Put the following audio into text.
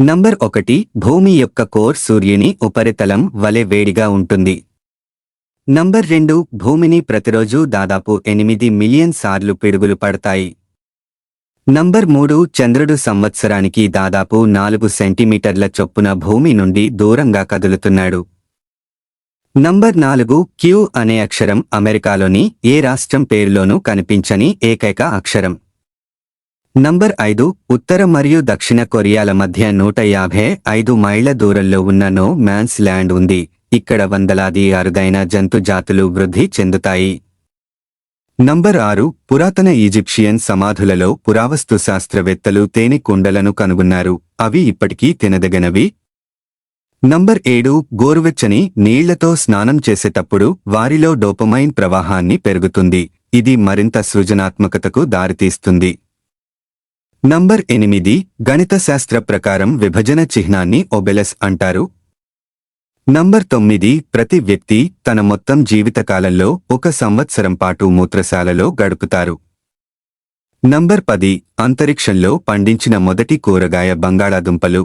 Number ఒకటి భూమి యొక్క కోర్ సూర్యుని ఉపరితలం వలె వేడిగా ఉంటుంది. నంబర్ రెండు భూమిని ప్రతిరోజు దాదాపు ఎనిమిది మిలియన్ సార్లు పిడుగులు పడతాయి. నంబర్ మూడు చంద్రుడు సంవత్సరానికి దాదాపు నాలుగు సెంటీమీటర్ల చొప్పున భూమి నుండి దూరంగా కదులుతున్నాడు. నంబర్ నాలుగు క్యూ అనే అక్షరం అమెరికాలోని ఏ రాష్ట్రం పేరులోనూ కనిపించని ఏకైక అక్షరం. నంబర్ ఐదు ఉత్తర మరియు దక్షిణ కొరియాల మధ్య నూట యాభై ఐదు మైళ్ళ దూరంలో ఉన్న నో మ్యాన్స్ ల్యాండ్ ఉంది. ఇక్కడ వందలాది అరుదైన జంతు జాతులు వృద్ధి చెందుతాయి. నంబర్ ఆరు పురాతన ఈజిప్షియన్ సమాధులలో పురావస్తు శాస్త్రవేత్తలు తేనె కుండలను కనుగొన్నారు. అవి ఇప్పటికీ తినదగినవి. నంబర్ ఏడు గోరువెచ్చని నీళ్ళతో స్నానం చేసేటప్పుడు వారిలో డోపమైన్ ప్రవాహాన్ని పెరుగుతుంది. ఇది మరింత సృజనాత్మకతకు దారితీస్తుంది. నంబర్ ఎనిమిది గణిత శాస్త్ర ప్రకారం విభజన చిహ్నాన్ని ఒబెలస్ అంటారు. నంబర్ తొమ్మిది ప్రతి వ్యక్తి తన మొత్తం జీవితకాలంలో ఒక సంవత్సరం పాటు మూత్రశాలలో గడుపుతారు. నంబర్ పది అంతరిక్షంలో పండించిన మొదటి కూరగాయ బంగాళాదుంపలు.